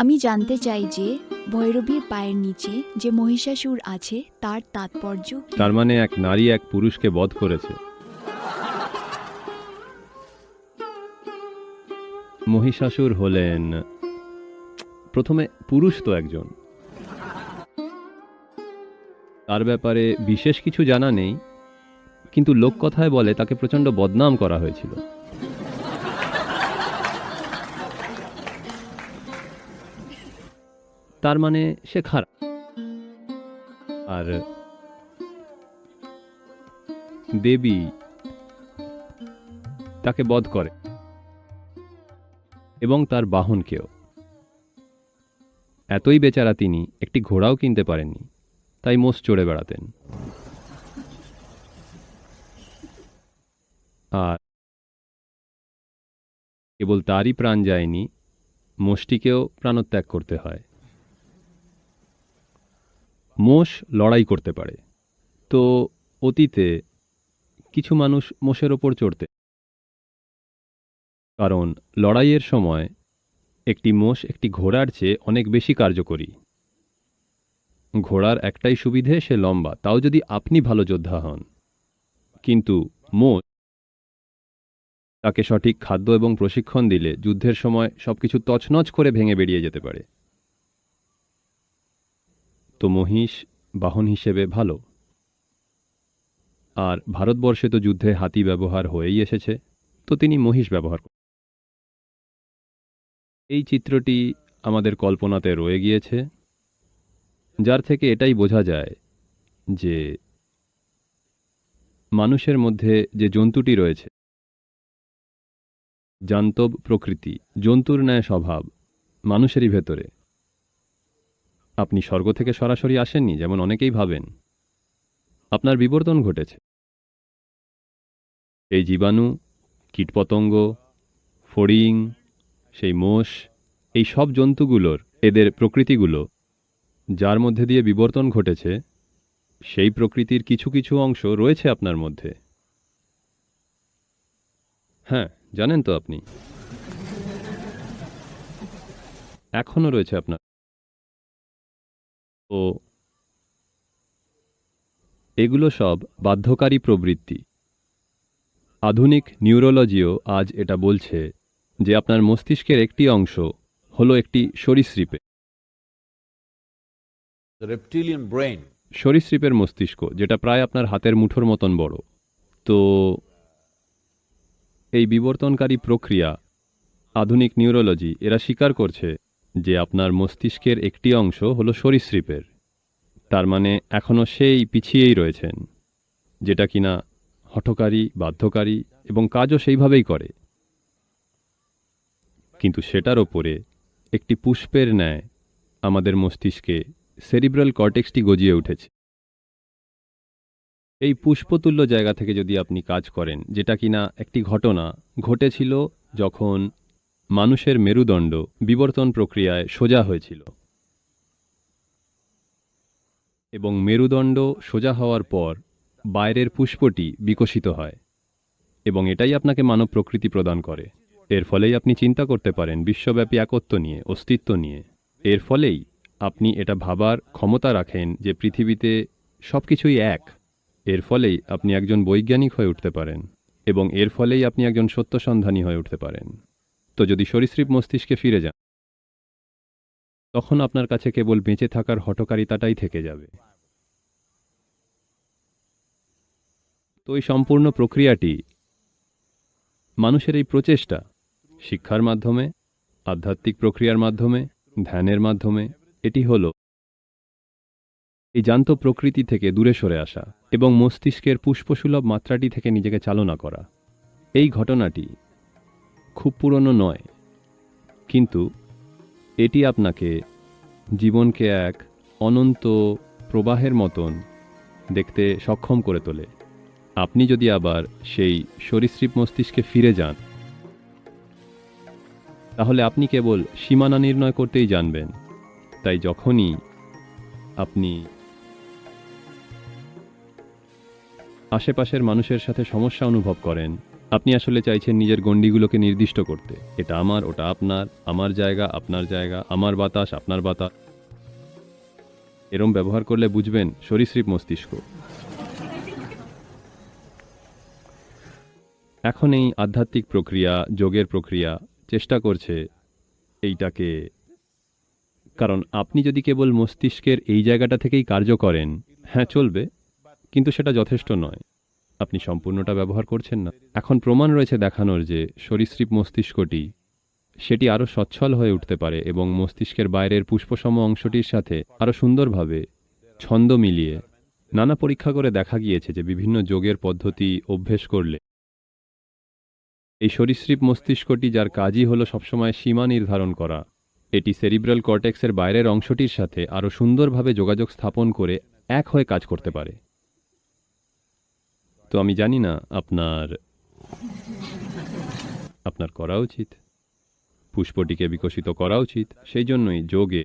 আমি জানতে চাই যে, ভৈরবীর পায়ের নিচে যে মহিষাসুর আছে, তার তাৎপর্য? তার মানে এক নারী এক পুরুষকে বধ করেছে। মহিষাসুর হলেন, প্রথমে পুরুষ তো একজন। তার ব্যাপারে বিশেষ কিছু জানা নেই, কিন্তু লোককথায় বলে তাকে প্রচণ্ড বদনাম করা হয়েছিল। তার মানে সে খারাপ। আর দেবী তাকে বধ করে এবং তার বাহনকেও। এতই বেচারা তিনি, একটি ঘোড়াও কিনতে পারেননি, তাই মোষ চড়ে বেড়াতেন। আর কেবল তারই প্রাণ যায়নি, মোষটিকেও প্রাণত্যাগ করতে হয়। মোষ লড়াই করতে পারে। তো অতীতে কিছু মানুষ মোষের ওপর চড়তে কারণ লড়াইয়ের সময় একটি মোষ একটি ঘোড়ার চেয়ে অনেক বেশি কার্যকরী। ঘোড়ার একটাই সুবিধে, সে লম্বা। তাও যদি আপনি ভালো যোদ্ধা হন। কিন্তু মোষ তাকে সঠিক খাদ্য এবং প্রশিক্ষণ দিলে যুদ্ধের সময় সবকিছু তছনছ করে ভেঙে বেরিয়ে যেতে পারে। তো মহিষ বাহন হিসেবে ভালো। আর ভারতবর্ষে তো যুদ্ধে হাতি ব্যবহার হয়েই এসেছে, তো তিনি মহিষ ব্যবহার করেন। এই চিত্রটি আমাদের কল্পনাতে রয়ে গিয়েছে, যার থেকে এটাই বোঝা যায় যে মানুষের মধ্যে যে জন্তুটি রয়েছে, জান্তব প্রকৃতি, জন্তুর ন্যায় স্বভাব, মানুষেরই ভেতরে। আপনি স্বর্গ থেকে সরাসরি আসেননি, যেমন অনেকেই ভাবেন। আপনার বিবর্তন ঘটেছে। এই জীবাণু, কীটপতঙ্গ, ফড়িং, সেই মোষ, এই সব জন্তুগুলোর, এদের প্রকৃতিগুলো, যার মধ্যে দিয়ে বিবর্তন ঘটেছে, সেই প্রকৃতির কিছু কিছু অংশ রয়েছে আপনার মধ্যে। হ্যাঁ জানেন তো আপনি। এখনও রয়েছে আপনার ও এগুলো সব বাধ্যকারী প্রবৃত্তি। আধুনিক নিউরোলজিও আজ এটা বলছে যে আপনার মস্তিষ্কের একটি অংশ হলো একটি সরীসৃপে। সরীসৃপের মস্তিষ্ক যেটা প্রায় আপনার হাতের মুঠোর মতন বড়। তো এই বিবর্তনকারী প্রক্রিয়া আধুনিক নিউরোলজি এরা স্বীকার করছে যে আপনার মস্তিষ্কের একটি অংশ হলো সরীসৃপের। তার মানে এখনও সেই পিছিয়েই রয়েছেন, যেটা কিনা হঠকারী, বাধ্যকারী এবং কাজও সেইভাবেই করে। কিন্তু সেটার ওপরে একটি পুষ্পের ন্যায় আমাদের মস্তিষ্কে সেরিব্রাল কর্টেক্সটি গজিয়ে উঠেছে। এই পুষ্পতুল্য জায়গা থেকে যদি আপনি কাজ করেন, যেটা কিনা একটি ঘটনা ঘটেছিল যখন মানুষের মেরুদণ্ড বিবর্তন প্রক্রিয়ায় সোজা হয়েছিল। এবং মেরুদণ্ড সোজা হওয়ার পর বাইরের পুষ্পটি বিকশিত হয়, এবং এটাই আপনাকে মানব প্রকৃতি প্রদান করে। এর ফলেই আপনি চিন্তা করতে পারেন বিশ্বব্যাপী একত্ব নিয়ে, অস্তিত্ব নিয়ে। এর ফলেই আপনি এটা ভাবার ক্ষমতা রাখেন যে পৃথিবীতে সব কিছুই এক। এর ফলেই আপনি একজন বৈজ্ঞানিক হয়ে উঠতে পারেন, এবং এর ফলেই আপনি একজন সত্যসন্ধানী হয়ে উঠতে পারেন। তো যদি সরীসৃপ মস্তিষ্কে ফিরে যান তখন আপনার কাছে কেবল বেঁচে থাকার হটকারিতাটাই থেকে যাবে। তো এই সম্পূর্ণ প্রক্রিয়াটি মানুষের এই প্রচেষ্টা, শিক্ষার মাধ্যমে, আধ্যাত্মিক প্রক্রিয়ার মাধ্যমে, ধ্যানের মাধ্যমে, এটি হল এই জান্ত প্রকৃতি থেকে দূরে সরে আসা এবং মস্তিষ্কের পুষ্পসুলভ মাত্রাটি থেকে নিজেকে চালনা করা। এই ঘটনাটি খুব পুরনো নয়। কিন্তু এটি আপনাকে জীবনকে এক অনন্ত প্রবাহের মতন দেখতে সক্ষম করে তোলে। আপনি যদি আবার সেই সরীসৃপ মস্তিষ্কে ফিরে যান, তাহলে আপনি কেবল সীমানা নির্ণয় করতেই জানবেন। তাই যখনই আপনি আশেপাশের মানুষের সাথে সমস্যা অনুভব করেন আপনি আসলে চাইছেন নিজের গণ্ডিগুলোকে নির্দিষ্ট করতে। এটা আমার, ওটা আপনার, আমার জায়গা, আপনার জায়গা, আমার বাতাস, আপনার বাতাস। এরম ব্যবহার করলে বুঝবেন, সরীসৃপ মস্তিষ্ক। এখন এই আধ্যাত্মিক প্রক্রিয়া, যোগের প্রক্রিয়া, চেষ্টা করছে এইটাকে। কারণ আপনি যদি কেবল মস্তিষ্কের এই জায়গাটা থেকেই কার্য করেন হ্যাঁ চলবে, কিন্তু সেটা যথেষ্ট নয়। আপনি সম্পূর্ণটা ব্যবহার করছেন না। এখন প্রমাণ রয়েছে দেখানোর যে সরীসৃপ মস্তিষ্কটি, সেটি আরও সচ্ছল হয়ে উঠতে পারে এবং মস্তিষ্কের বাইরের পুষ্পসম অংশটির সাথে আরও সুন্দরভাবে ছন্দ মিলিয়ে নানা পরীক্ষা করে দেখা গিয়েছে যে বিভিন্ন যোগের পদ্ধতি অভ্যেস করলে এই সরীসৃপ মস্তিষ্কটি যার কাজই হলো সবসময় সীমা নির্ধারণ করা, এটি সেরিব্রাল কর্টেক্সের বাইরের অংশটির সাথে আরও সুন্দরভাবে যোগাযোগ স্থাপন করে এক হয়ে কাজ করতে পারে। তো আমি জানি না আপনার আপনার করা উচিত। পুষ্পটিকে বিকশিত করা উচিত, সেই জন্যই যোগে।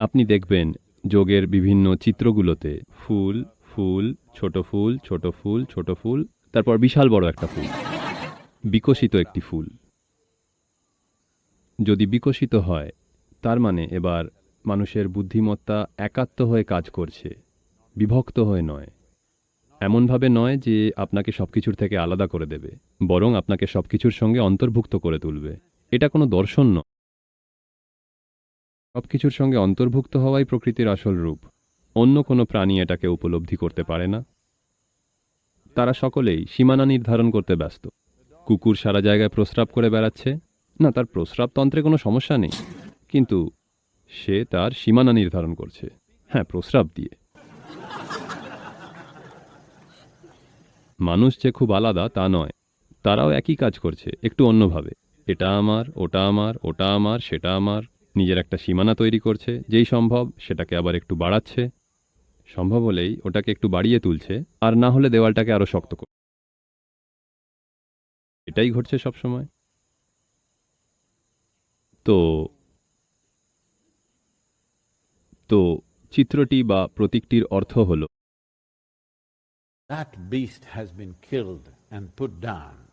আপনি দেখবেন যোগের বিভিন্ন চিত্রগুলোতে ফুল ফুল, ছোট ফুল ছোট ফুল ছোট ফুল, তারপর বিশাল বড় একটা ফুল, বিকশিত একটি ফুল। যদি বিকশিত হয়, তার মানে এবার মানুষের বুদ্ধিমত্তা একাত্ম হয়ে কাজ করছে, বিভক্ত হয়ে নয়। এমনভাবে নয় যে আপনাকে সবকিছুর থেকে আলাদা করে দেবে, বরং আপনাকে সবকিছুর সঙ্গে অন্তর্ভুক্ত করে তুলবে। এটা কোনো দর্শন নয়। সবকিছুর সঙ্গে অন্তর্ভুক্ত হওয়াই প্রকৃতির আসল রূপ। অন্য কোনো প্রাণী এটাকে উপলব্ধি করতে পারে না। তারা সকলেই সীমানা নির্ধারণ করতে ব্যস্ত। কুকুর সারা জায়গায় প্রস্রাব করে বেড়াচ্ছে। না, তার প্রস্রাবতন্ত্রে কোনো সমস্যা নেই। কিন্তু সে তার সীমানা নির্ধারণ করছে। হ্যাঁ প্রস্রাব দিয়ে। মানুষ যে খুব আলাদা তা নয়। তারাও একই কাজ করছে, একটু অন্যভাবে। এটা আমার, ওটা আমার ওটা আমার, সেটা আমার, নিজের একটা সীমানা তৈরি করছে, যেই সম্ভব সেটাকে আবার একটু বাড়াচ্ছে। সম্ভব হলেই ওটাকে একটু বাড়িয়ে তুলছে, আর না হলে দেওয়ালটাকে আরও শক্ত করছে এটাই ঘটছে সব সময় তো তো চিত্রটি বা প্রতীকটির অর্থ হল That beast has been killed and put down.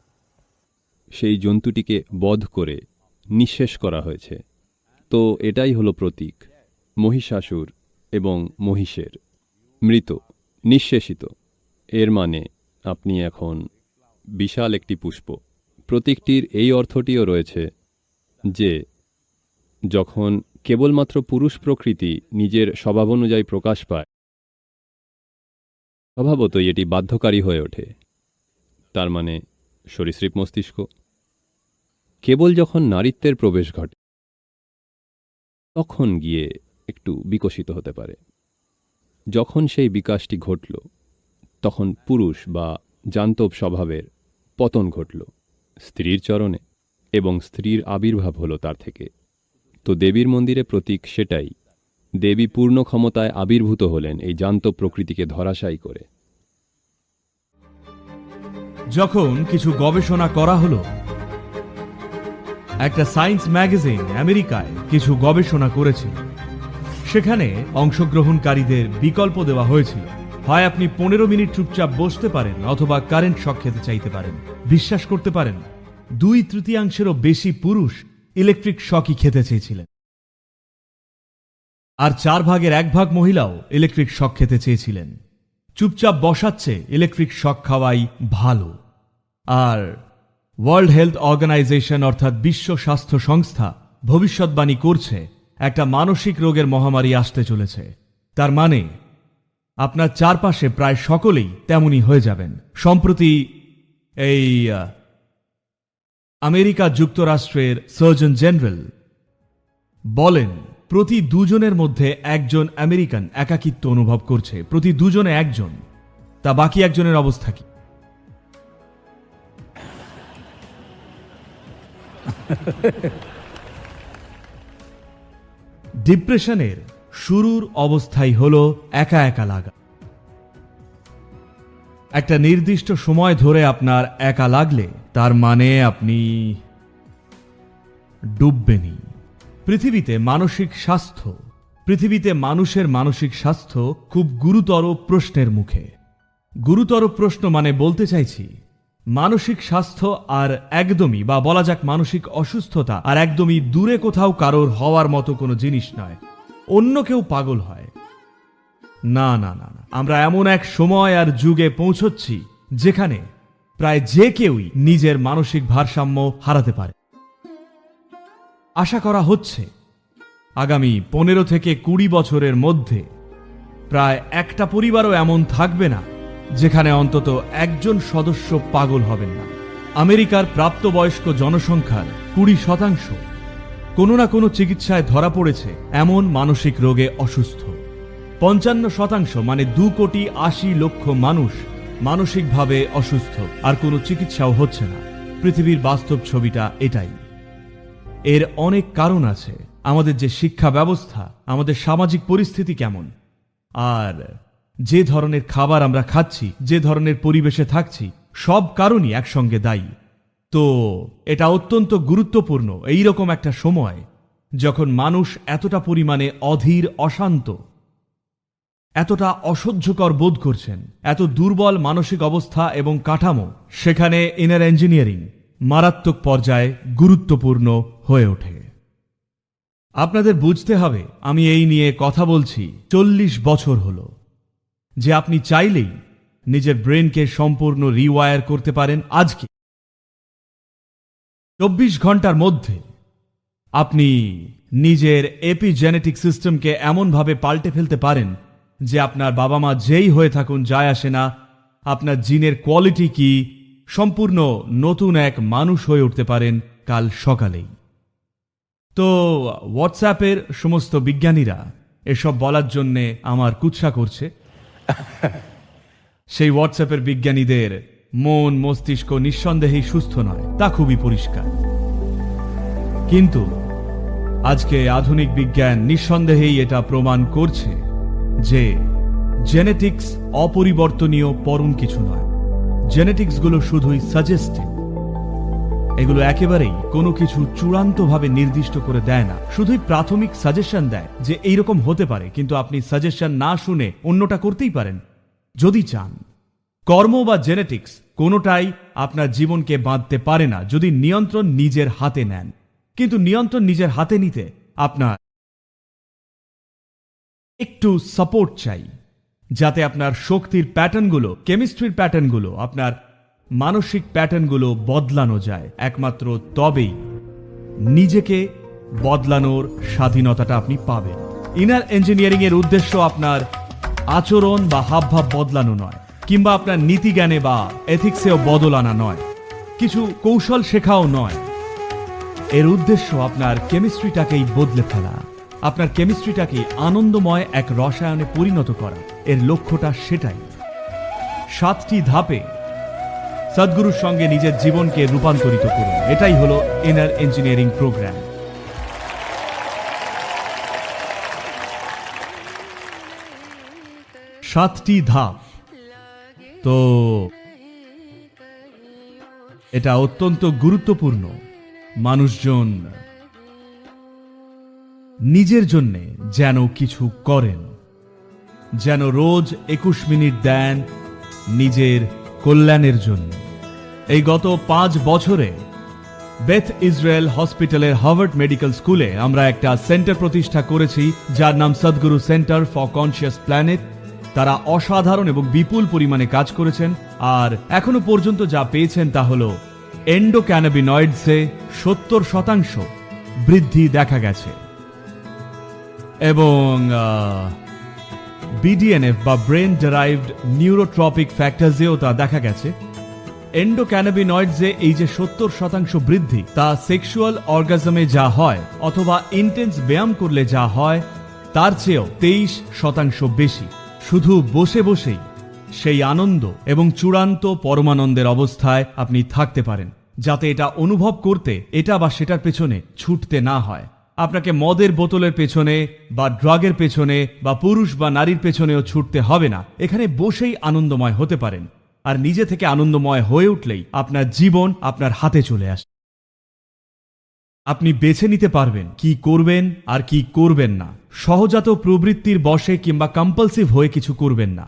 সেই জন্তুটিকে বধ করে নিঃশেষ করা হয়েছে। তো এটাই হলো প্রতীক, মহিষাসুর এবং মহিষের। মৃত, নিঃশেষিত। এর মানে আপনি এখন বিশাল একটি পুষ্প। প্রতীকটির এই অর্থটিও রয়েছে যে, যখন কেবলমাত্র পুরুষ প্রকৃতি নিজের স্বভাব অনুযায়ী প্রকাশ পায় স্বভাবতই এটি বাধ্যকারী হয়ে ওঠে। তার মানে সরীসৃপ মস্তিষ্ক। কেবল যখন নারীত্বের প্রবেশ ঘটে, তখন গিয়ে একটু বিকশিত হতে পারে। যখন সেই বিকাশটি ঘটল, তখন পুরুষ বা জান্তব স্বভাবের পতন ঘটল, স্ত্রীর চরণে, এবং স্ত্রীর আবির্ভাব হলো তার থেকে। তো দেবীর মন্দিরে প্রতীক সেটাই। দেবী পূর্ণ ক্ষমতায় আবির্ভূত হলেন এই জান্তব প্রকৃতিকে ধরাশায়ী করে। যখন কিছু গবেষণা করা হলো, একটা সায়েন্স ম্যাগাজিন আমেরিকায় কিছু গবেষণা করেছিল সেখানে অংশগ্রহণকারীদের বিকল্প দেওয়া হয়েছিল। হয় আপনি পনেরো মিনিট চুপচাপ বসতে পারেন অথবা কারেন্ট শক খেতে চাইতে পারেন। বিশ্বাস করতে পারেন, দুই তৃতীয়াংশেরও বেশি পুরুষ ইলেকট্রিক শকই খেতে চেয়েছিলেন। আর চার ভাগের এক ভাগ মহিলাও ইলেকট্রিক শক খেতে চেয়েছিলেন। চুপচাপ বসাচ্ছে ইলেকট্রিক শক খাওয়াই ভালো। আর ওয়ার্ল্ড হেলথ অর্গানাইজেশন অর্থাৎ বিশ্ব স্বাস্থ্য সংস্থা ভবিষ্যৎবাণী করছে, একটা মানসিক রোগের মহামারী আসতে চলেছে। তার মানে আপনার চারপাশে প্রায় সকলেই তেমনই হয়ে যাবেন। সম্প্রতি এই আমেরিকা যুক্তরাষ্ট্রের সার্জন জেনারেল বলেন প্রতি দুজনের মধ্যে একজন আমেরিকান একাকিত্ব অনুভব করছে। প্রতি দুজনে একজন। তা বাকি একজনের অবস্থা কি? ডিপ্রেশনের শুরুর অবস্থাই হল একা একা লাগা। একটা নির্দিষ্ট সময় ধরে আপনার একা লাগলে তার মানে আপনি ডুববেনই। পৃথিবীতে মানসিক স্বাস্থ্য। পৃথিবীতে মানুষের মানসিক স্বাস্থ্য খুব গুরুতর প্রশ্নের মুখে। গুরুতর প্রশ্ন মানে বলতে চাইছি, মানসিক স্বাস্থ্য আর একদমই বা বলা যাক মানসিক অসুস্থতা আর একদমই দূরে কোথাও কারোর হওয়ার মতো কোনো জিনিস নয়। অন্য কেউ পাগল হয়। না না না না। আমরা এমন এক সময় আর যুগে পৌঁছচ্ছি যেখানে প্রায় যে কেউই নিজের মানসিক ভারসাম্য হারাতে পারে। আশা করা হচ্ছে আগামী পনেরো থেকে কুড়ি বছরের মধ্যে প্রায় একটা পরিবারও এমন থাকবে না যেখানে অন্তত একজন সদস্য পাগল হবেন না। আমেরিকার প্রাপ্তবয়স্ক জনসংখ্যার কুড়ি শতাংশ কোনো না কোনো চিকিৎসায় ধরা পড়েছে এমন মানসিক রোগে অসুস্থ। পঞ্চান্ন শতাংশ মানে দু কোটি আশি লক্ষ মানুষ মানসিকভাবে অসুস্থ, আর কোনো চিকিৎসাও হচ্ছে না। পৃথিবীর বাস্তব ছবিটা এটাই। এর অনেক কারণ আছে। আমাদের যে শিক্ষা ব্যবস্থা, আমাদের সামাজিক পরিস্থিতি কেমন? আর যে ধরনের খাবার আমরা খাচ্ছি, যে ধরনের পরিবেশে থাকছি, সব কারণই একসঙ্গে দায়ী। তো এটা অত্যন্ত গুরুত্বপূর্ণ এই রকম একটা সময় যখন মানুষ এতটা পরিমাণে অধীর, অশান্ত, এতটা অসহ্যকর বোধ করছেন, এত দুর্বল মানসিক অবস্থা এবং কাঠামো, সেখানে ইনার ইঞ্জিনিয়ারিং মারাত্মক পর্যায়ে গুরুত্বপূর্ণ হয়ে ওঠে। আপনাদের বুঝতে হবে, আমি এই নিয়ে কথা বলছি চল্লিশ বছর হলো। যে আপনি চাইলেই নিজের ব্রেনকে সম্পূর্ণ রিওয়ার করতে পারেন আজকে। চব্বিশ ঘণ্টার মধ্যে আপনি নিজের এপিজেনেটিক সিস্টেমকে এমনভাবে পাল্টে ফেলতে পারেন যে আপনার বাবা মা যেই হয়ে থাকুন, যায় আসে না। আপনার জিনের কোয়ালিটি কি সম্পূর্ণ নতুন এক মানুষ হয়ে উঠতে পারেন কাল সকালেই। তো হোয়াটসঅ্যাপের সমস্ত বিজ্ঞানীরা এসব বলার জন্যে আমার কুৎসা করছে। সেই হোয়াটসঅ্যাপের বিজ্ঞানীদের মন মস্তিষ্ক নিঃসন্দেহেই সুস্থ নয় তা খুবই পরিষ্কার। কিন্তু আজকে আধুনিক বিজ্ঞান নিঃসন্দেহেই এটা প্রমাণ করছে যে জেনেটিক্স অপরিবর্তনীয় পরম কিছু নয়। জেনেটিক্সগুলো শুধুই সাজেস্টিভ। এগুলো একেবারেই কোনো কিছু চূড়ান্তভাবে নির্দিষ্ট করে দেয় না। শুধুই প্রাথমিক সাজেশন দেয় যে এইরকম হতে পারে, কিন্তু আপনি সাজেশন না শুনে অন্যটা করতেই পারেন। যদি চান, কর্ম বা জেনেটিক্স কোনোটাই আপনার জীবনকে বাঁধতে পারে না, যদি নিয়ন্ত্রণ নিজের হাতে নেন। কিন্তু নিয়ন্ত্রণ নিজের হাতে নিতে আপনার একটু সাপোর্ট চাই। যাতে আপনার শক্তির প্যাটার্নগুলো, কেমিস্ট্রির প্যাটার্নগুলো, আপনার মানসিক প্যাটার্নগুলো বদলানো যায়। একমাত্র তবেই নিজেকে বদলানোর স্বাধীনতাটা আপনি পাবেন। ইনার ইঞ্জিনিয়ারিং এর উদ্দেশ্য আপনার আচরণ বা হাবভাব বদলানো নয়, কিংবা আপনার নীতিজ্ঞানে বা এথিক্সেও বদল আনা নয়, কিছু কৌশল শেখাও নয়। এর উদ্দেশ্য আপনার কেমিস্ট্রিটাকেই বদলে ফেলা, আপনার কেমিস্ট্রিটাকে আনন্দময় এক রসায়নে পরিণত করা। এর লক্ষ্যটা সেটাই। সাতটি ধাপে সদ্গুরুর সঙ্গে নিজের জীবনকে রূপান্তরিত করুন। এটাই হলো ইনার ইঞ্জিনিয়ারিং প্রোগ্রাম সাতটি ধাপ। তো এটা অত্যন্ত গুরুত্বপূর্ণ। মানুষজন নিজের জন্যে যেন কিছু করেন। যেন রোজ একুশ মিনিট দেন নিজের কল্যাণের জন্য। এই গত পাঁচ বছরে বেথ ইসরায়েল হসপিটালের হার্ভার্ড মেডিকেল স্কুলে আমরা একটা সেন্টার প্রতিষ্ঠা করেছি, যার নাম Sadhguru center for conscious planet. তারা অসাধারণ এবং বিপুল পরিমাণে কাজ করেছেন, আর এখনও পর্যন্ত যা পেয়েছেন তা হল এন্ডোক্যানাবিনয়েডসে সত্তর শতাংশ বৃদ্ধি দেখা গেছে। এবং বিডিএনএফ বা ব্রেন ডেরাইভড নিউরোট্রপিক ফ্যাক্টরসেও তা দেখা গেছে। এন্ডোক্যানাবিনয়েডসে এই যে সত্তর শতাংশ বৃদ্ধি, তা সেক্সুয়াল অর্গাজমে যা হয় অথবা ইন্টেন্স ব্যায়াম করলে যা হয়, তার চেয়েও তেইশ শতাংশ বেশি। শুধু বসে বসেই সেই আনন্দ এবং চূড়ান্ত পরমানন্দের অবস্থায় আপনি থাকতে পারেন, যাতে এটা অনুভব করতে, এটা বা সেটার পেছনে ছুটতে না হয়। আপনাকে মদের বোতলের পেছনে বা ড্রাগের পেছনে বা পুরুষ বা নারীর পেছনেও ছুটতে হবে না। এখানে বসেই আনন্দময় হতে পারেন। আর নিজে থেকে আনন্দময় হয়ে উঠলেই আপনার জীবন আপনার হাতে চলে আসে। আপনি বেছে নিতে পারবেন কি করবেন আর কি করবেন না। সহজাত প্রবৃত্তির বশে কিংবা কম্পালসিভ হয়ে কিছু করবেন না।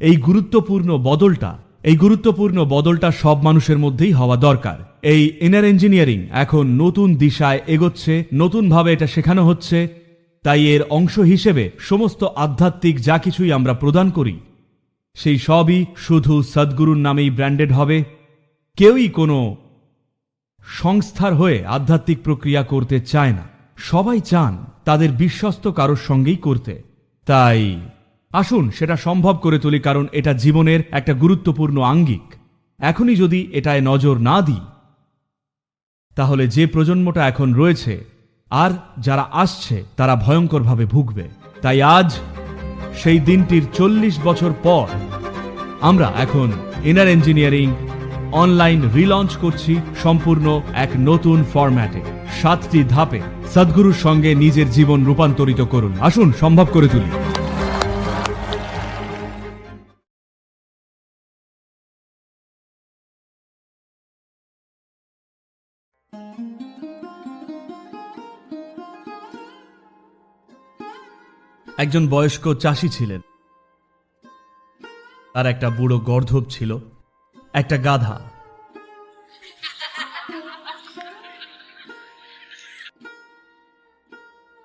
এই গুরুত্বপূর্ণ বদলটা এই গুরুত্বপূর্ণ বদলটা সব মানুষের মধ্যেই হওয়া দরকার। এই ইনার ইঞ্জিনিয়ারিং এখন নতুন দিশায় এগোচ্ছে, নতুনভাবে এটা শেখানো হচ্ছে, তাই এর অংশ হিসেবে সমস্ত আধ্যাত্মিক যা কিছুই আমরা প্রদান করি, সেই সবই শুধু সদ্গুরুর নামেই ব্র্যান্ডেড হবে। কেউই কোনো সংস্থার হয়ে আধ্যাত্মিক প্রক্রিয়া করতে চায় না। সবাই চান তাদের বিশ্বস্ত কারোর সঙ্গেই করতে। তাই আসুন, সেটা সম্ভব করে তুলি কারণ এটা জীবনের একটা গুরুত্বপূর্ণ আঙ্গিক। এখনই যদি এটায় নজর না দিই, তাহলে যে প্রজন্মটা এখন রয়েছে, আর যারা আসছে, তারা ভয়ঙ্করভাবে ভুগবে। তাই আজ, সেই দিনটির চল্লিশ বছর পর, আমরা এখন ইনার ইঞ্জিনিয়ারিং অনলাইন রিলঞ্চ করছি সম্পূর্ণ এক নতুন ফরম্যাটে সাতটি ধাপে সদ্গুরুর সঙ্গে নিজের জীবন রূপান্তরিত করুন। আসুন, সম্ভব করে তুলি। একজন বয়স্ক চাষি ছিলেন। তার একটা বুড়ো গর্ধব ছিল, একটা গাধা।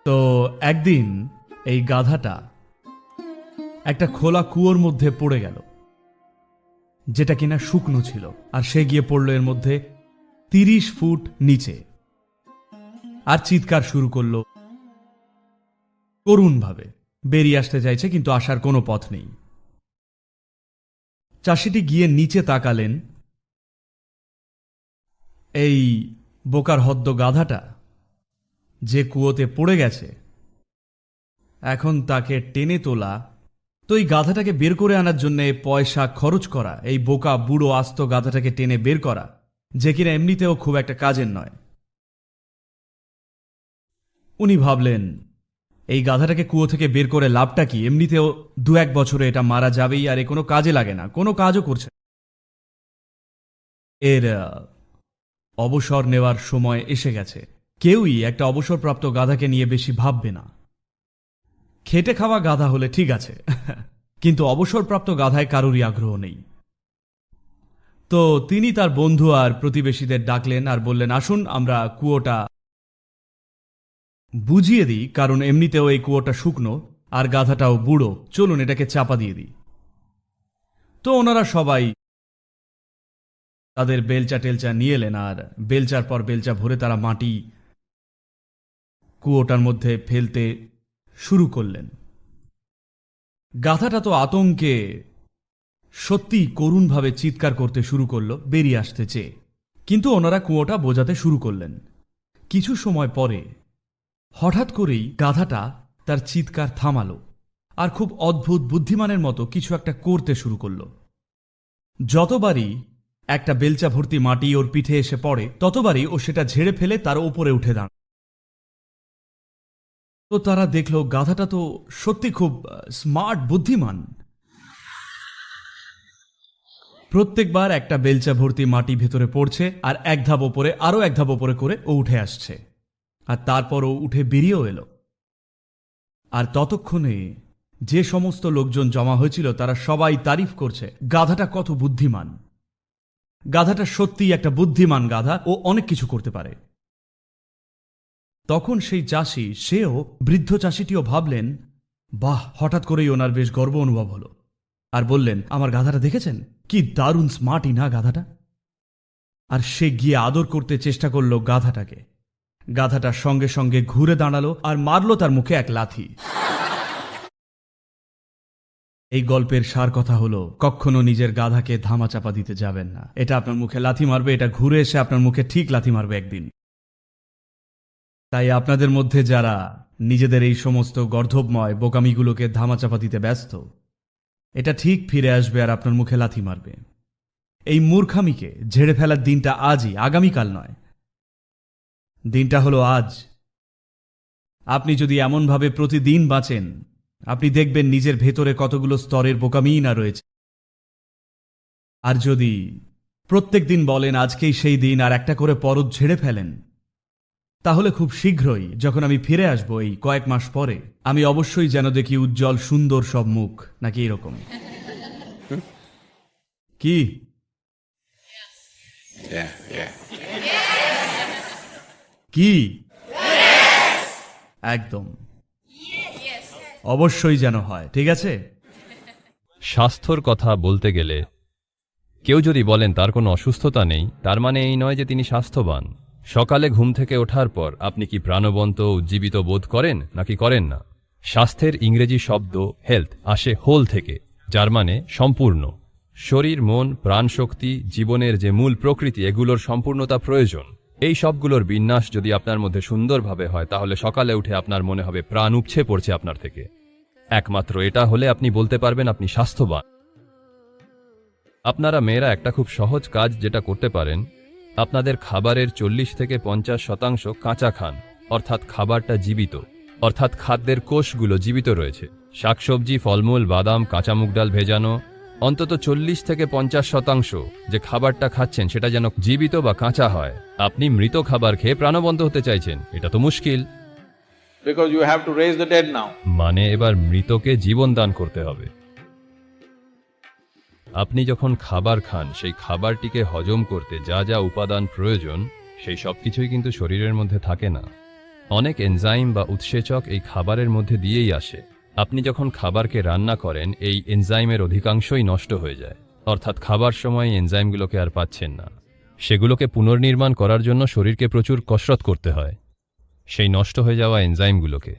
তো একদিন এই গাধাটা একটা খোলা কুয়োর মধ্যে পড়ে গেল, যেটা কিনা শুকনো ছিল, আর সে গিয়ে পড়ল এর মধ্যে তিরিশ ফুট নিচে। আর চিৎকার শুরু করল করুণভাবে। বেরিয়ে আসতে চাইছে, কিন্তু আসার কোনো পথ নেই। চাষিটি গিয়ে নিচে তাকালেন। এই বোকার হদ্দ গাধাটা যে কুয়োতে পড়ে গেছে, এখন তাকে টেনে তোলা। তো এই গাধাটাকে বের করে আনার জন্য পয়সা খরচ করা, এই বোকা বুড়ো আস্ত গাধাটাকে টেনে বের করা, যে কিনা এমনিতেও খুব একটা কাজের নয়। উনি ভাবলেন এই গাধাটাকে কুয়ো থেকে বের করে লাভটা কি? এমনিতেও দু এক বছরে এটা মারা যাবেই আর এ কোনো কাজে লাগে না। কোনো কাজও করছে এর অবসর নেওয়ার সময় এসে গেছে। কেউই একটা অবসরপ্রাপ্ত গাধাকে নিয়ে বেশি ভাববে না। খেটে খাওয়া গাধা হলে ঠিক আছে, কিন্তু অবসরপ্রাপ্ত গাধায় কারোরই আগ্রহ নেই। তো তিনি তার বন্ধু আর প্রতিবেশীদের ডাকলেন আর বললেন, আসুন, আমরা কুয়োটা বুঝিয়ে দিই, কারণ এমনিতেও এই কুয়োটা শুকনো আর গাধাটাও বুড়ো। চলুন এটাকে চাপা দিয়ে দিই। তো ওনারা সবাই তাদের বেলচা টেলচা নিয়ে এলেন আর বেলচার পর বেলচা ভরে তারা মাটি কুয়োটার মধ্যে ফেলতে শুরু করলেন। গাধাটা তো আতঙ্কে সত্যি করুণভাবে চিৎকার করতে শুরু করল, বেরিয়ে আসতে চেয়ে। কিন্তু ওনারা কুয়োটা বোঝাতে শুরু করলেন। কিছু সময় পরে হঠাৎ করেই গাধাটা তার চিৎকার থামালো আর খুব অদ্ভুত বুদ্ধিমানের মতো কিছু একটা করতে শুরু করল। যতবারই একটা বেলচা ভর্তি মাটি ওর পিঠে এসে পড়ে, ততবারই ও সেটা ঝেড়ে ফেলে তার ওপরে উঠে দাঁড় তো তারা দেখল গাধাটা তো সত্যি খুব স্মার্ট, বুদ্ধিমান। প্রত্যেকবার একটা বেলচা ভর্তি মাটি ভেতরে পড়ছে আর এক ধাপ ওপরে, আরও এক ধাপ ওপরে করে ও উঠে আসছে। আর তারপর ও উঠে বেরিয়েও এলো। আর ততক্ষণে যে সমস্ত লোকজন জমা হয়েছিল, তারা সবাই তারিফ করছে, গাধাটা কত বুদ্ধিমান। গাধাটা সত্যিই একটা বুদ্ধিমান গাধা ও অনেক কিছু করতে পারে। তখন সেই চাষি, সেও বৃদ্ধ চাষিটিও ভাবলেন, বাহ, হঠাৎ করেই ওনার বেশ গর্ব অনুভব হলো। আর বললেন, আমার গাধাটা দেখেছেন? কি দারুণ স্মার্টই না গাধাটা? আর সে গিয়ে আদর করতে চেষ্টা করল গাধাটাকে। গাধাটার সঙ্গে সঙ্গে ঘুরে দাঁড়াল আর মারলো তার মুখে এক লাথি। এই গল্পের সার কথা হলো, কখনো নিজের গাধাকে ধামাচাপা দিতে যাবেন না। এটা আপনার মুখে লাথি মারবে, এটা ঘুরে এসে আপনার মুখে ঠিক লাথি মারবে একদিন। তাই আপনাদের মধ্যে যারা নিজেদের এই সমস্ত গর্ধবময় বোকামিগুলোকে ধামাচাপা দিতে ব্যস্ত, এটা ঠিক ফিরে আসবে আর আপনার মুখে লাথি মারবে। এই মূর্খামিকে ঝেড়ে ফেলার দিনটা আজই, আগামীকাল নয়। দিনটা হলো আজ। আপনি যদি এমনভাবে প্রতিদিন বাঁচেন আপনি দেখবেন নিজের ভেতরে কতগুলো স্তরের বোকামিই না রয়েছে। আর যদি প্রত্যেক দিন বলেন আজকেই সেই দিন আর একটা করে পরত ঝেড়ে ফেলেন তাহলে খুব শীঘ্রই যখন আমি ফিরে আসব এই কয়েক মাস পরে আমি অবশ্যই যেন দেখি উজ্জ্বল সুন্দর সব মুখ নাকি এরকম। কি? কি? একদম। অবশ্যই যেন হয়, ঠিক আছে? স্বাস্থ্যর কথা বলতে গেলে, কেউ যদি বলেন তার কোনো অসুস্থতা নেই, তার মানে এই নয় যে তিনি স্বাস্থ্যবান। সকালে ঘুম থেকে ওঠার পর আপনি কি প্রাণবন্ত উজ্জীবিত বোধ করেন, নাকি করেন না? স্বাস্থ্যের ইংরেজি শব্দ হেলথ আসে হোল থেকে, যার মানে সম্পূর্ণ। শরীর, মন, প্রাণশক্তি, জীবনের যে মূল প্রকৃতি, এগুলোর সম্পূর্ণতা প্রয়োজন। এই সবগুলোর বিন্যাস যদি আপনার মধ্যে সুন্দরভাবে হয়, তাহলে সকালে উঠে আপনার মনে হবে প্রাণ উপছে পড়ছে আপনার থেকে। একমাত্র এটা হলে আপনি বলতে পারবেন আপনি স্বাস্থ্যবান। আপনারা মেয়েরা একটা খুব সহজ কাজ যেটা করতে পারেন, আপনাদের খাবারের চল্লিশ থেকে পঞ্চাশ শতাংশ কাঁচা খান, অর্থাৎ খাবারটা জীবিত, অর্থাৎ খাদ্যের কোষগুলো জীবিত রয়েছে। শাকসবজি, ফলমূল, বাদাম কাঁচা মুগ ডাল ভেজানো অন্তত চল্লিশ থেকে পঞ্চাশ শতাংশ যে খাবারটা খাচ্ছেন সেটা যেন জীবিত বা কাঁচা হয়। আপনি মৃত খাবার খেয়ে প্রাণবন্ত হতে চাইছেন এটা তো মুশকিল। Because you have to raise the dead now. মানে এবার মৃতকে জীবন দান করতে হবে। আপনি যখন খাবার খান সেই খাবারটিকে হজম করতে যা যা উপাদান প্রয়োজন সেই সব কিছুই কিন্তু শরীরের মধ্যে থাকে না। অনেক এনজাইম বা উৎসেচক এই খাবারের মধ্যে দিয়েই আসে। আপনি যখন খাবারকে রান্না করেন, এই এনজাইমের অধিকাংশই নষ্ট হয়ে যায়। অর্থাৎ খাবার সময় এনজাইমগুলোকে আর পাচ্ছেন না। সেগুলোকে পুনর্নির্মাণ করার জন্য শরীরকে প্রচুর কসরত করতে হয়। সেই নষ্ট হয়ে যাওয়া এনজাইমগুলোকে।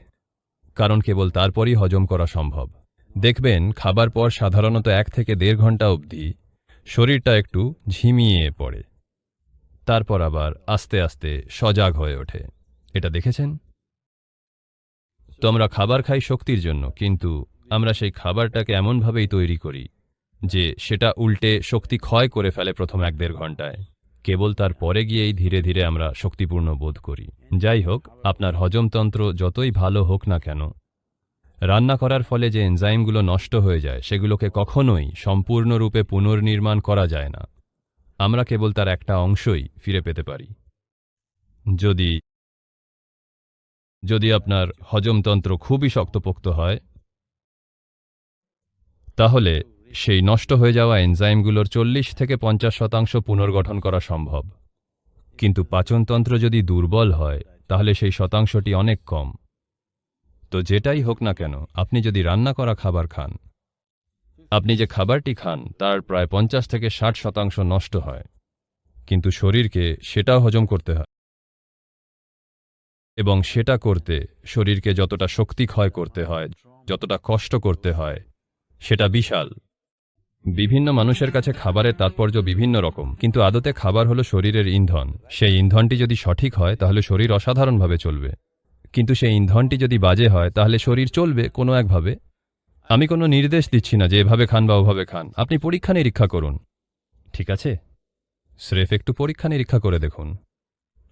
কারণ কেবল তারপরই হজম করা সম্ভব। দেখবেন, খাবার পর সাধারণত এক থেকে দেড় ঘণ্টা অবধি শরীরটা একটু ঝিমিয়ে পড়ে। তারপর আবার আস্তে আস্তে সজাগ হয়ে ওঠে। এটা দেখেছেন? তো আমরা খাবার খাই শক্তির জন্য, কিন্তু আমরা সেই খাবারটাকে এমনভাবেই তৈরি করি যে সেটা উল্টে শক্তি ক্ষয় করে ফেলে প্রথম এক দেড় ঘন্টায় কেবল তার পরে গিয়েই ধীরে ধীরে আমরা শক্তিপূর্ণ বোধ করি। যাই হোক, আপনার হজমতন্ত্র যতই ভালো হোক না কেন, রান্না করার ফলে যে এনজাইমগুলো নষ্ট হয়ে যায়, সেগুলোকে কখনোই সম্পূর্ণরূপে পুনর্নির্মাণ করা যায় না। আমরা কেবল তার একটা অংশই ফিরে পেতে পারি। যদি যদি আপনার হজমতন্ত্র খুবই শক্তপোক্ত হয়, তাহলে সেই নষ্ট হয়ে যাওয়া এনজাইমগুলোর চল্লিশ থেকে পঞ্চাশ শতাংশ পুনর্গঠন করা সম্ভব। কিন্তু পাচনতন্ত্র যদি দুর্বল হয়, তাহলে সেই শতাংশটি অনেক কম। তো যেটাই হোক না কেন, আপনি যদি রান্না করা খাবার খান, আপনি যে খাবারটি খান, তার প্রায় পঞ্চাশ থেকে ষাট শতাংশ নষ্ট হয়। কিন্তু শরীরকে সেটাও হজম করতে হয়। এবং সেটা করতে শরীরকে যতটা শক্তি ক্ষয় করতে হয়, যতটা কষ্ট করতে হয়, সেটা বিশাল। বিভিন্ন মানুষের কাছে খাবারের তাৎপর্য বিভিন্ন রকম, কিন্তু আদতে খাবার হলো শরীরের ইন্ধন। সেই ইন্ধনটি যদি সঠিক হয়, তাহলে শরীর অসাধারণভাবে চলবে। কিন্তু সেই ইন্ধনটি যদি বাজে হয়, তাহলে শরীর চলবে কোনো একভাবে? আমি কোনো নির্দেশ দিচ্ছি না যে এভাবে খান বা ওভাবে খান। আপনি পরীক্ষা নিরীক্ষা করুন। ঠিক আছে? স্রেফ একটু পরীক্ষা নিরীক্ষা করে দেখুন।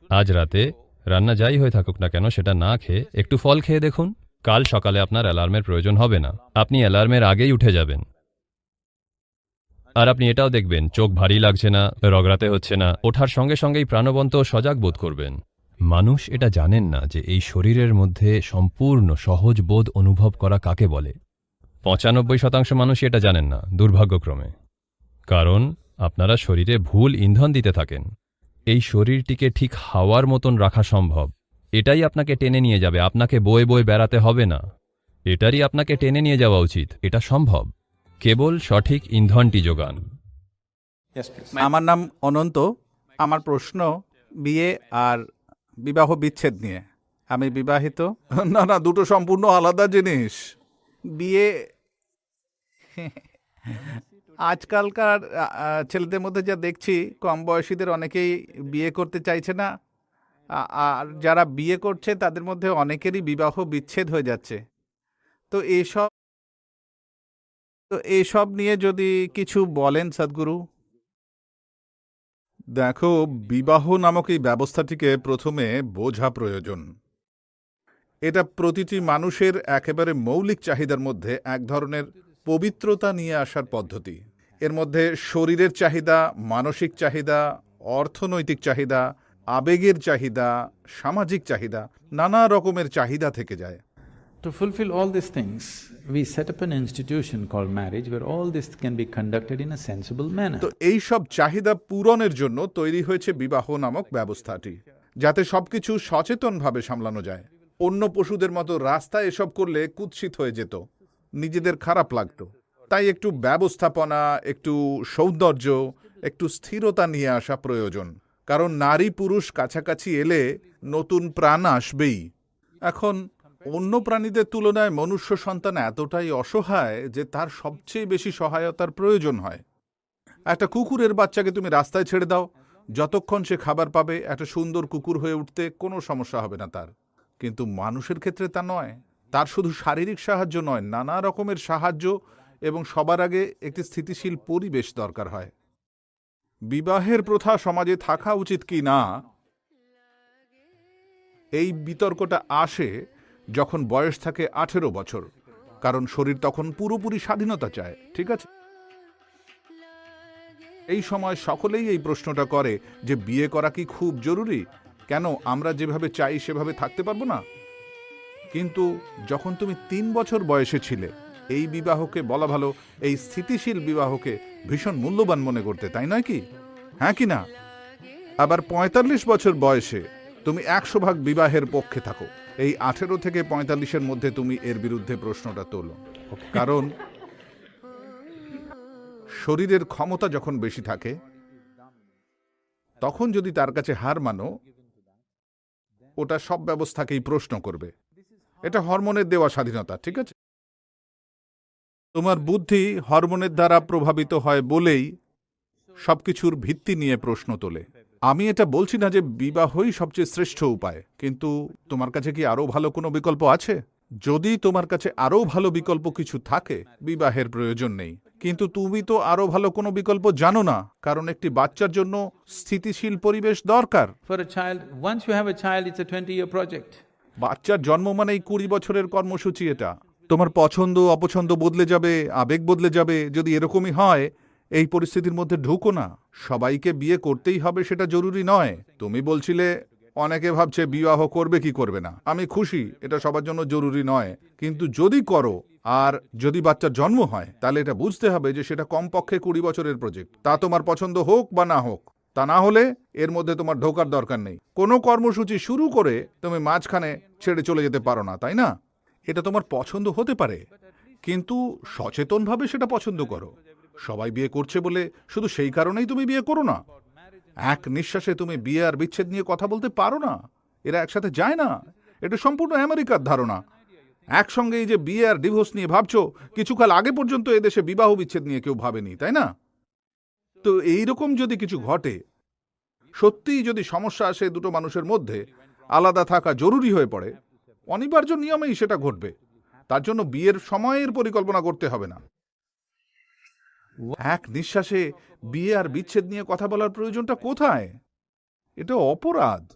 আজ রাতে রান্না যাই হয়ে থাকুক না কেন, সেটা না খেয়ে একটু ফল খেয়ে দেখুন। কাল সকালে আপনার অ্যালার্মের প্রয়োজন হবে না। আপনি অ্যালার্মের আগেই উঠে যাবেন। আর আপনি এটাও দেখবেন, চোখ ভারী লাগছে না, রগড়াতে হচ্ছে না, ওঠার সঙ্গে সঙ্গেই প্রাণবন্ত সজাগ বোধ করবেন। মানুষ এটা জানেন না যে এই শরীরের মধ্যে সম্পূর্ণ সহজ বোধ অনুভব করা কাকে বলে। পঁচানব্বই শতাংশ মানুষই এটা জানেন না, দুর্ভাগ্যক্রমে। কারণ আপনারা শরীরে ভুল ইন্ধন দিতে থাকেন। এই শরীরটিকে ঠিক হাওয়ার মতন রাখা সম্ভব। এটাই আপনাকে টেনে নিয়ে যাবে, আপনাকে বয়ে বয়ে বেড়াতে হবে না। এটারই আপনাকে টেনে নিয়ে যাওয়া উচিত, এটা সম্ভব। কেবল সঠিক ইন্ধনটি যোগান। আমার নাম অনন্ত। আমার প্রশ্ন, বিয়ে আর বিবাহ বিচ্ছেদ নিয়ে। আমি বিবাহিত? না না, দুটো সম্পূর্ণ আলাদা জিনিস। বিয়ে আজকালকার ছেলেদের মধ্যে যা দেখছি, কম বয়সীদের অনেকেই বিয়ে করতে চাইছে না। আর যারা বিয়ে করছে, তাদের মধ্যে অনেকেরই বিবাহ বিচ্ছেদ হয়ে যাচ্ছে। তো এইসব তো এইসব নিয়ে যদি কিছু বলেন সদ্গুরু। দেখো, বিবাহ নামক এই ব্যবস্থাটিকে প্রথমে বোঝা প্রয়োজন। এটা প্রতিটি মানুষের একেবারে মৌলিক চাহিদার মধ্যে এক ধরনের পবিত্রতা নিয়ে আসার পদ্ধতি। এর মধ্যে শরীরের চাহিদা মানসিক চাহিদা অর্থনৈতিক চাহিদা আবেগের চাহিদা সামাজিক চাহিদা নানা রকমের চাহিদা থেকে যায়। To fulfill all these things, we set up an institution called marriage where all this can be conducted in a sensible manner. তো এই সব চাহিদা পূরণের জন্য তৈরি হয়েছে বিবাহ নামক ব্যবস্থাটি যাতে সবকিছু সচেতনভাবে সামলানো যায়। অন্য পশুদের মতো রাস্তায় এসব করলে কুৎসিত হয়ে যেত নিজেদের খারাপ লাগতো। তাই একটু ব্যবস্থাপনা, একটু সৌন্দর্য, একটু স্থিরতা নিয়ে আসা প্রয়োজন। কারণ নারী পুরুষ কাছাকাছি এলে নতুন প্রাণ আসবেই। এখন অন্য প্রাণীদের তুলনায় মনুষ্য সন্তান এতটাই অসহায় যে তার সবচেয়ে বেশি সহায়তার প্রয়োজন হয়। একটা কুকুরের বাচ্চাকে তুমি রাস্তায় ছেড়ে দাও। যতক্ষণ সে খাবার পাবে, একটা সুন্দর কুকুর হয়ে উঠতে কোনো সমস্যা হবে না তার। কিন্তু মানুষের ক্ষেত্রে তা নয়। তার শুধু শারীরিক সাহায্য নয়, নানা রকমের সাহায্য এবং সবার আগে একটি স্থিতিশীল পরিবেশ দরকার হয়। বিবাহের প্রথা সমাজে থাকা উচিত কি না? এই বিতর্কটা আসে যখন বয়স থাকে আঠেরো বছর, কারণ শরীর তখন পুরোপুরি স্বাধীনতা চায়, ঠিক আছে? এই সময় সকলেই এই প্রশ্নটা করে যে বিয়ে করা কি খুব জরুরি? কেন আমরা যেভাবে চাই সেভাবে থাকতে পারব না? কিন্তু যখন তুমি তিন বছর বয়সে ছিলে এই বিবাহকে বলা ভালো, এই স্থিতিশীল বিবাহকে ভীষণ মূল্যবান মনে করতে, তাই নয় কি? হ্যাঁ কি না? আবার পঁয়তাল্লিশ বছর বয়সে তুমি একশো ভাগ বিবাহের পক্ষে থাকো। এই আঠেরো থেকে পঁয়তাল্লিশের মধ্যে তুমি এর বিরুদ্ধে প্রশ্নটা তোলো। কারণ শরীরের ক্ষমতা যখন বেশি থাকে, তখন যদি তার কাছে হার মানো, ওটা সব ব্যবস্থাকেই প্রশ্ন করবে। এটা হরমোনের দেওয়া স্বাধীনতা, ঠিক আছে? তোমার বুদ্ধি হরমোনের দ্বারা প্রভাবিত হয় বলেই সবকিছুর ভিত্তি নিয়ে প্রশ্ন তোলে। আমি এটা বলছি না যে বিবাহই সবচেয়ে শ্রেষ্ঠ উপায় কিন্তু তোমার কাছে কি আরও ভালো কোনো বিকল্প আছে? যদি তোমার কাছে আরও ভালো বিকল্প কিছু থাকে বিবাহের প্রয়োজন নেই। কিন্তু তুমি তো আরও ভালো কোনো বিকল্প জানো না কারণ একটি বাচ্চার জন্য স্থিতিশীল পরিবেশ দরকার। বাচ্চার জন্ম মানেই কুড়ি বছরের কর্মসূচি এটা। তোমার পছন্দ, অপছন্দ বদলে যাবে, আবেগ বদলে যাবে, যদি এরকমই হয়, এই পরিস্থিতির মধ্যে ঢুকো না। সবাইকে বিয়ে করতেই হবে সেটা জরুরি নয়। তুমি বলছিলে, অনেকে ভাবছে বিবাহ করবে কি করবে না। আমি খুশি, এটা সবার জন্য জরুরি নয়। কিন্তু যদি করো, আর যদি বাচ্চার জন্ম হয়, তাহলে এটা বুঝতে হবে যে সেটা কমপক্ষে কুড়ি বছরের প্রজেক্ট তা তোমার পছন্দ হোক বা না হোক, তা না হলে এর মধ্যে তোমার ঢোকার দরকার নেই। কোনো কর্মসূচি শুরু করে তুমি মাঝখানে ছেড়ে চলে যেতে পারো না, তাই না? এটা তোমার পছন্দ হতে পারে। কিন্তু সচেতনভাবে সেটা পছন্দ করো। সবাই বিয়ে করছে বলে শুধু সেই কারণেই তুমি বিয়ে করো না। এক নিঃশ্বাসে তুমি বিয়ে আর বিচ্ছেদ নিয়ে কথা বলতে পারো না। এরা একসাথে যায় না। এটা সম্পূর্ণ আমেরিকার ধারণা। একসঙ্গে এই যে বিয়ে আর ডিভোর্স নিয়ে ভাবছ, কিছুকাল আগে পর্যন্ত এদেশে বিবাহ বিচ্ছেদ নিয়ে কেউ ভাবেনি, তাই না? তো এইরকম যদি কিছু ঘটে, সত্যিই যদি সমস্যা আসে দুটো মানুষের মধ্যে, আলাদা থাকা জরুরি হয়ে পড়ে। অনিবার্য নিয়মেই সেটা ঘটবে। তার জন্য বিয়ের সময়ের পরিকল্পনা করতে হবে না। এক নিঃশ্বাসে বিয়ে আর বিচ্ছেদ নিয়ে কথা বলার প্রয়োজনটা কোথায়? এটা অপরাধ।